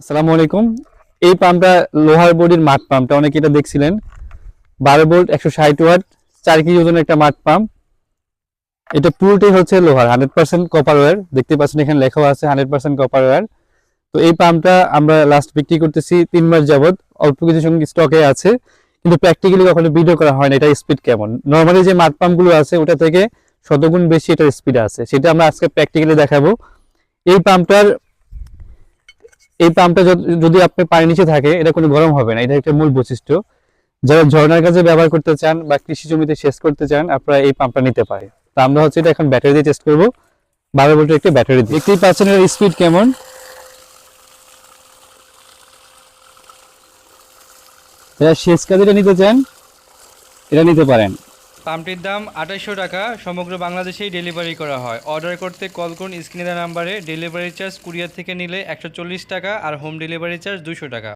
আসসালামু আলাইকুম। এই পাম্পটা লোহার বডির মাঠ পাম্পটা, অনেকে এটা দেখছিলেন। বারো ভোল্ট, একশো ষাট ওয়াট, চার কেজি ওজনের একটা মাঠ পাম্প। এটা পুরোটাই হচ্ছে লোহার, হান্ড্রেড পার্সেন্ট কপার ওয়্যার দেখতে পাচ্ছেন এখানে লেখাও আছে হান্ড্রেড পার্সেন্ট কপার ওয়্যার তো এই পাম্পটা আমরা লাস্ট বিক্রি করতেছি তিন মাস যাবৎ। অল্প কিছু সঙ্গে স্টকে আছে, কিন্তু প্র্যাকটিক্যালি কখনো ভিডিও করা হয় না এটা স্পিড কেমন? নর্মালি যে মাঠ পাম্পগুলো আছে, ওটা থেকে শতগুণ বেশি এটার স্পিড আছে। সেটা আমরা আজকে প্র্যাকটিক্যালি দেখাবো। এই পাম্পটার এই পাম্পটা যদ- আপনি পানি নিচে থাকে, এটা কোনো গরম হবে না। এটা একটা মূল বৈশিষ্ট্য। যারা ঝর্ণার কাজে ব্যবহার করতে চান বা কৃষি জমিতে সেচ করতে চান, আপনারা এই পাম্পটা নিতে পারে তো আমরা হচ্ছে এটা এখন ব্যাটারি দিয়ে টেস্ট করব। বারো ভোল্টের একটা ব্যাটারি দিয়ে। দেখতেই পাচ্ছেন এর স্পিড কেমন। যারা সেচ কাজে এটা নিতে চান, এটা নিতে পারেন। পাম্পটির দাম আঠাশশো টাকা। সমগ্র বাংলাদেশেই ডেলিভারি করা হয়। অর্ডার করতে কল করুন স্ক্রিনে দেওয়া নাম্বারে। ডেলিভারি চার্জ কুরিয়ার থেকে নিলে একশো চল্লিশ টাকা আর হোম ডেলিভারি চার্জ দুশো টাকা।